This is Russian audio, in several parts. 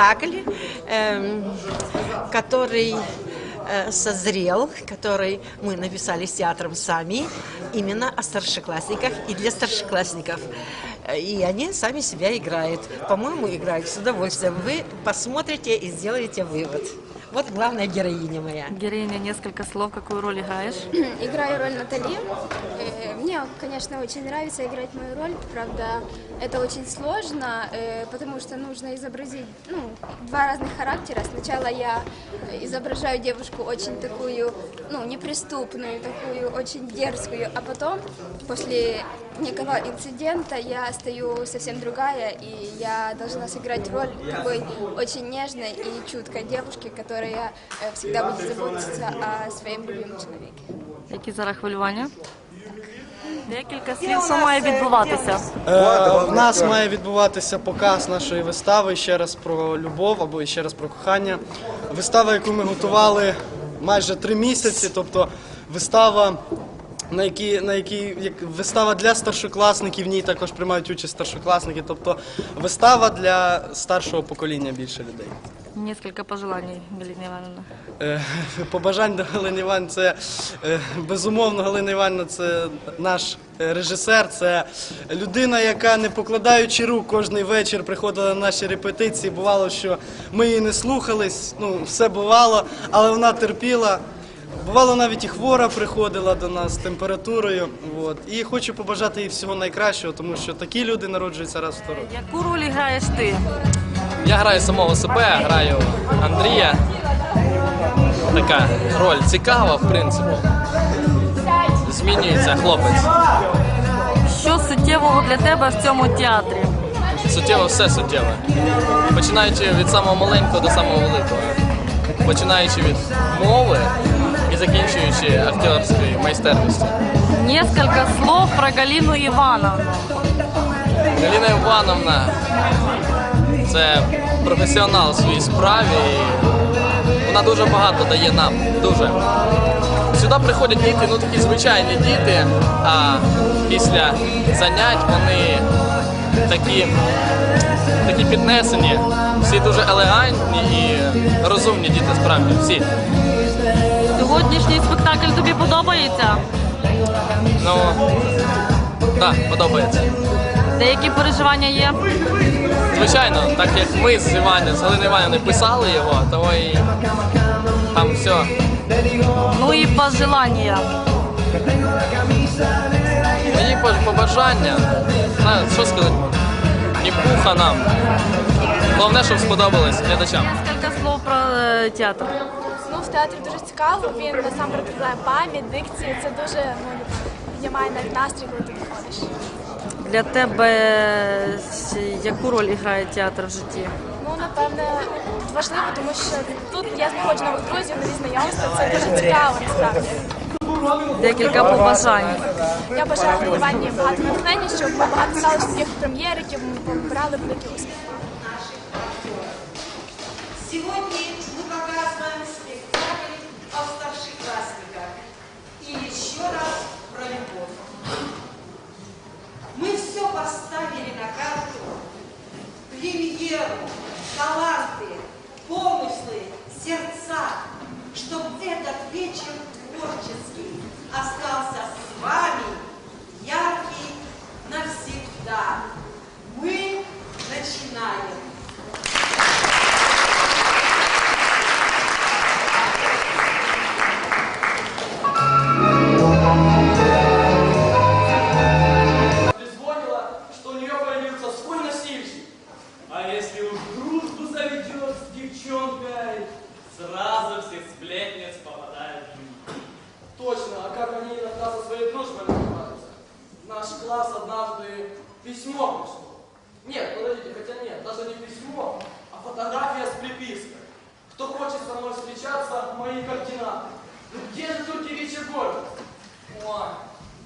Спектакль, эм, который э, созрел, который мы написали с театром сами, именно о старшеклассниках и для старшеклассников. Э, И они сами себя играют. По-моему, играют с удовольствием. Вы посмотрите и сделаете вывод. Вот главная героиня моя. Героиня, несколько слов, какую роль играешь? Играю роль Натали. Мне, конечно, очень нравится играть мою роль. Правда, это очень сложно, э, потому что нужно изобразить ну, два разных характера. Сначала я изображаю девушку очень такую, ну, неприступную, такую очень дерзкую, а потом, после некого инцидента, я стою совсем другая, и я должна сыграть роль такой очень нежной и чуткой девушки, которая э, всегда будет заботиться о своем любимом человеке. Які зараз хвилювання? Декілька слів, що має відбуватися. Е, в нас має відбуватися показ нашої вистави ще раз про любов або ще раз про кохання. Вистава, яку ми готували майже три місяці, тобто вистава. На якій, на якій як вистава для старшокласників, в ній також приймають участь старшокласники, тобто вистава для старшого покоління більше людей. Несколько пожеланий, Галина Івановна. Е, Побажань до Галини Іван, це е, безумовно Галина Івановна, це наш е, режисер, це людина, яка не покладаючи рук кожний вечір приходила на наші репетиції. Бувало, що ми її не слухались, ну все бувало, але вона терпіла. Бувало, навіть і хвора приходила до нас з температурою. От. І хочу побажати їй всього найкращого, тому що такі люди народжуються раз в сто років. Яку роль граєш ти? Я граю самого себе, граю Андрія. Така роль цікава, в принципі. Змінюється хлопець. Що суттєвого для тебе в цьому театрі? Суттєво все суттєве. Починаючи від самого маленького до самого великого. Починаючи від мови і закінчуючи акторською майстерністю. Несколько слов про Галину Івановну. Галина Івановна це професіонал в своїй справі. І вона дуже багато дає нам. Дуже. Сюди приходять діти, ну такі звичайні діти, а після занять вони такі, такі піднесені, всі дуже елегантні і розумні діти справді. Всі. Сьогоднішній спектакль тобі подобається? Ну так, подобається. Деякі переживання є? Звичайно, так як ми з Іваною, з Галиною Іванівною писали його, то і там все. Ну і пожелання. Мої побажання, знаю, що сказати, ні пуха нам. Головне, щоб сподобалось глядачам. Несколько слов про е, театр. Ну, в театрі дуже цікаво, він насамперед розвиває пам'ять, дикцію. Це дуже ну, піднімає навіть настрій, коли ти виходиш. Для тебе яку роль грає театр в житті? Ну, напевне, важливо, тому що тут я знаходжу нових друзів, нові знайомства. Це дуже цікаво насправді. Декілька побажань. Я бажаю Івані багато натхнення, щоб ми багато стали таких прем'єр, які ми побирали великі успіхи. Сегодня 포기하고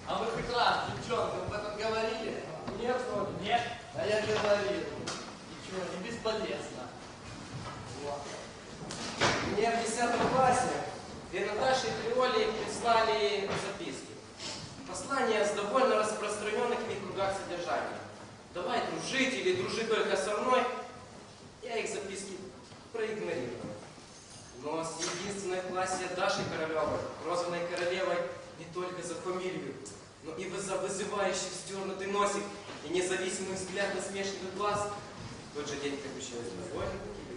А вы хоть раз девчонкам об этом говорили? Нет, вроде. Нет. А я говорил. Ничего, не бесполезно. Вот. Мне в 10 классе для Наташи и Триоли прислали записки. Послание с довольно распространенных в их кругах содержания. Давай дружить или дружи только со мной. Я их записки проигнорировал. Но с единственной классе Даши Королевой, прозванной королевой, не только за фамилию, но и за вызывающий вздернутый носик и независимый взгляд на насмешливых глаз. В тот же день, как еще довольно-таки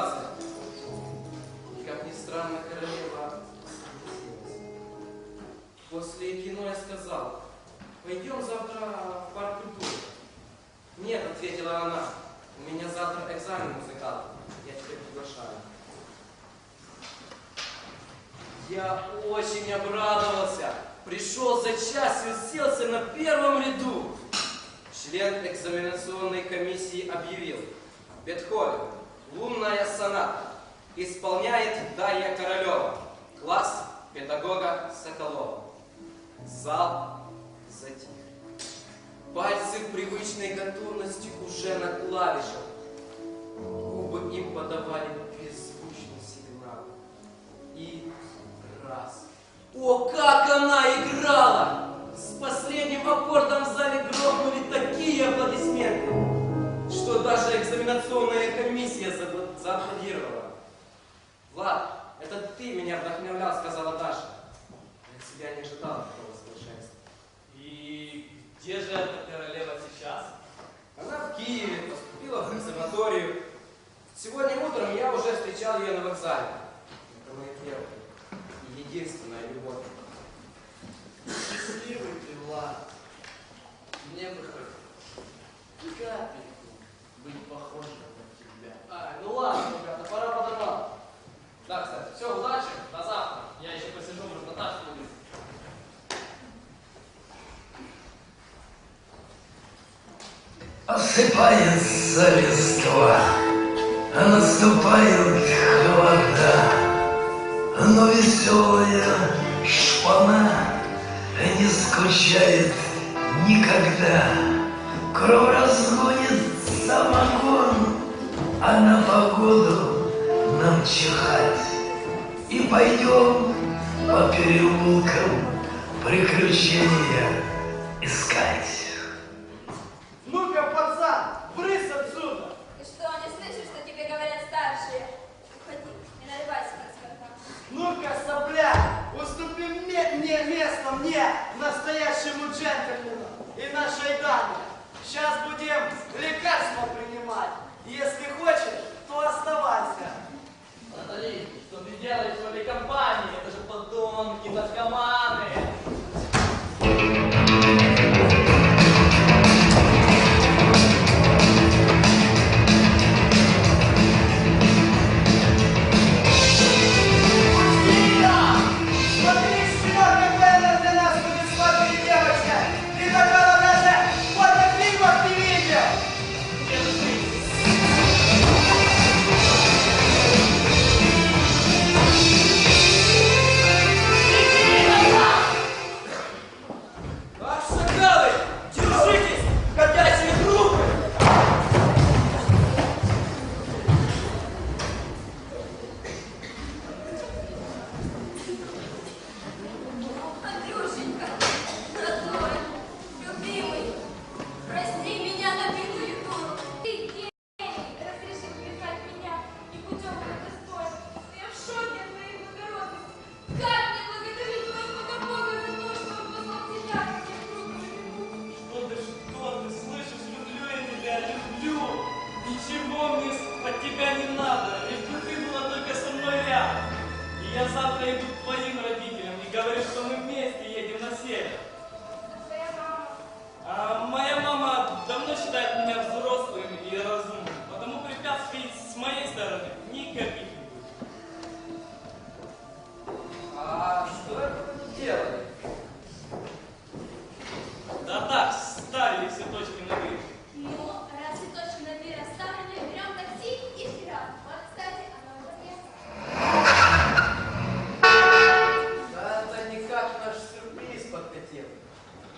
согласны. И, как ни странно, королева После кино я сказал, пойдем завтра в парк культуры. Нет, ответила она, у меня завтра экзамен музыкант, я тебя приглашаю. Я очень обрадовался. Пришел за час и селся на первом ряду. Член экзаменационной комиссии объявил. Бетховен, Лунная соната исполняет Дарья Королева, класс педагога Соколова. Зал затих. Пальцы привычной готовностью уже на клавишах. Губы им подавали беззвучный сигнал. И раз. О, как она играла! С последним аккордом Моя комиссия зааплодировала. Влад, это ты меня вдохновлял, сказала Даша. Я себя не ожидал. Осыпается листва, наступает холода, Но веселая шпана не скучает никогда. Кровь разгонит самогон, а на погоду нам чихать. И пойдем по переулкам приключения искать.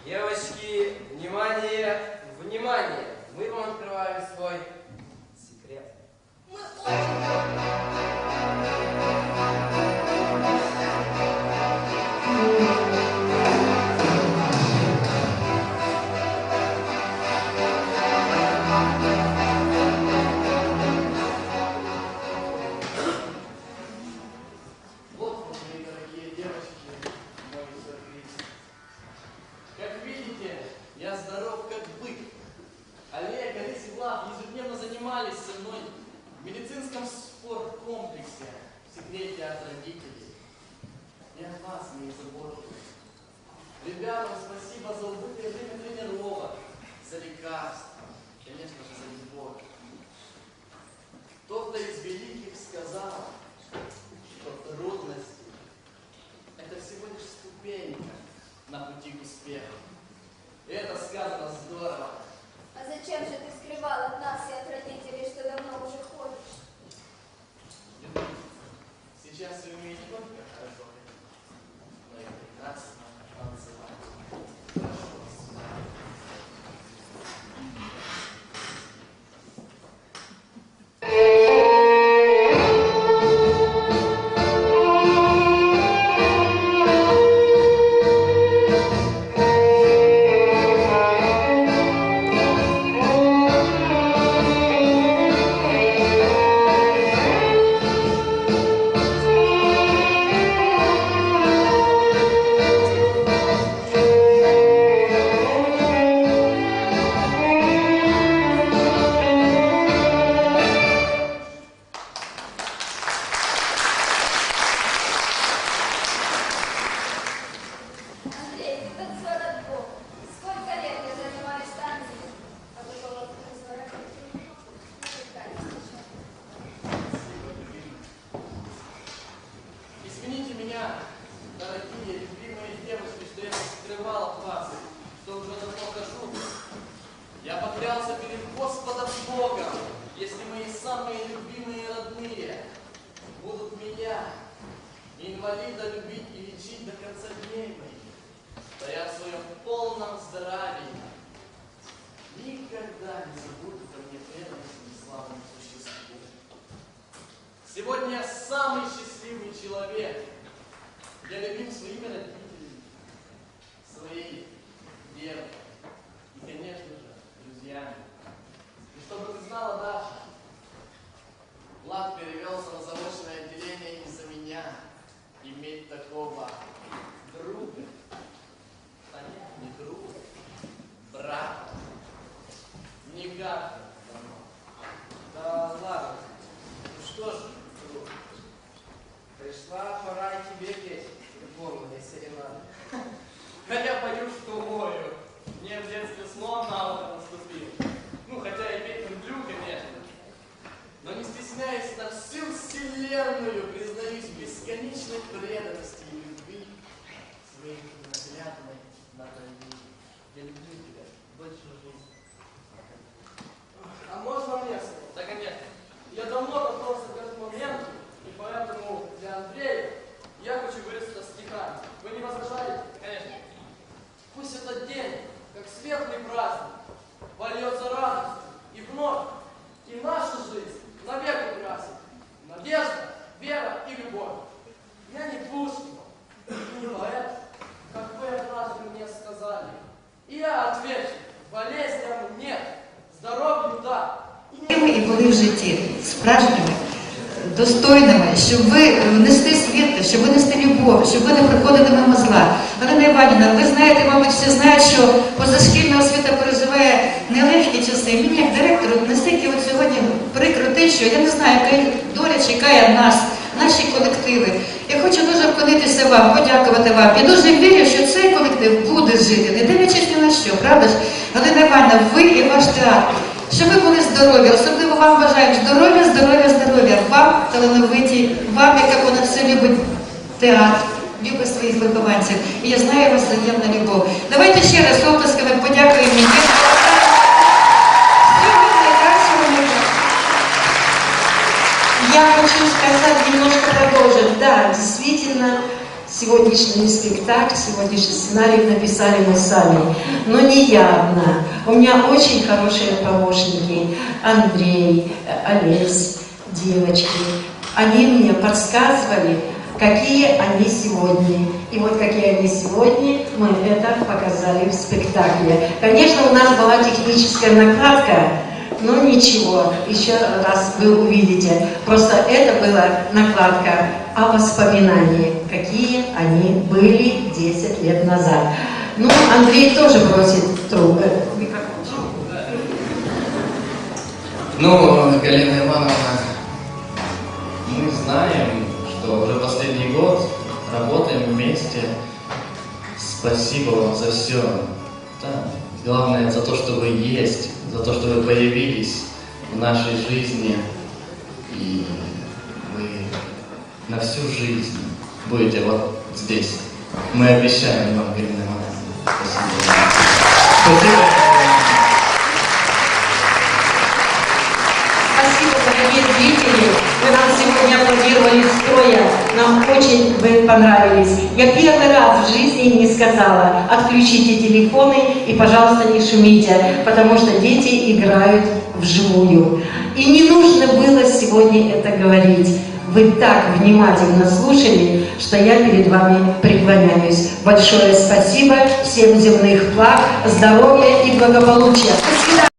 Девочки, внимание, внимание! Мы вам открываем свой секрет. Мы очень занимались со мной в медицинском спорткомплексе в секрете от родителей. Я вас не забочусь. Ребятам спасибо за убытое время тренировок, за лекарства, конечно же, за любовь. Кто-то из великих сказал, что трудности – это всего лишь ступенька на пути к успеху. И это сказано здорово. А зачем же ты скрывал от нас и от родителей, меня, дорогие, любимые девушки, что я скрывал от вас, что уже давно хожу. Я поклялся перед Господом Богом, если мои самые любимые родные будут меня, инвалида, любить и лечить до конца дней моих, то я в своем полном здравии никогда не забуду ко мне преданность славному существу. Сегодня я самый счастливый человек. Det är min svigerrätt. Слон на ухо наступил. Ну, хотя и петь люблю, конечно. Но не стесняясь на всю вселенную, признаюсь бесконечной преданности и любви своей ненаглядной Натальи. Я люблю тебя больше жизни. А можно мне слово? Да, конечно. Я давно готовился к этому моменту, и поэтому для Андрея я хочу выразиться стихами. Вы не возражаете? Конечно. Пусть этот день, как светлый праздник, польется радостью и вновь, и нашу жизнь навек украсит. Надежда, вера и любовь. Я не Пушкин, и не поэт, как вы однажды мне сказали. И я отвечу, болезням нет, здоровью да. Ми і були в житті справжніми, достойними, щоб ви нести світло, щоб ви нести любов, щоб ви не приходили мимо зла. Галина Іванівна, ви знаєте, мабуть, всі знають, що позашкільна освіта переживає нелегкі часи. Мені як директору настільки от сьогодні прикро те, що я не знаю, яка доля чекає нас, наші колективи. Я хочу дуже вклонитися вам, подякувати вам. Я дуже вірю, що цей колектив буде жити, не дивлячись ні на що, правда ж? Галина Іванівна, ви і ваш театр. Щоб ви були здорові, особливо вам бажаємо здоров'я, здоров'я, здоров'я. Вам талановиті, вам, яка понад все любить театр, любить своїх вихованців. І я знаю вас взаємна любов. Давайте ще раз оплесками подякуємо. їм. Всього найкращого вам. Я хочу сказать, немножко продолжить. Да, действительно, Сегодняшний спектакль, сегодняшний сценарий написали мы сами. Но не я одна. У меня очень хорошие помощники. Андрей, э, Олесь, девочки. Они мне подсказывали, какие они сегодня. И вот какие они сегодня, мы это показали в спектакле. Конечно, у нас была техническая накладка, но ничего, еще раз вы увидите. Просто это была накладка о воспоминании, какие они были 10 лет назад. Ну, Андрей тоже бросит трубку. Ну, Галина год работаем вместе. Спасибо вам за все. Да. Главное за то, что вы есть, за то, что вы появились в нашей жизни. И вы на всю жизнь будете вот здесь. Мы обещаем вам. Спасибо. Спасибо. Спасибо, дорогие зрители. Вы нам сегодня аплодировали стоя. Нам очень вы понравились. Я первый раз в жизни не сказала, отключите телефоны и, пожалуйста, не шумите, потому что дети играют вживую. И не нужно было сегодня это говорить. Вы так внимательно слушали, что я перед вами преклоняюсь. Большое спасибо, всем земных благ, здоровья и благополучия. До свидания.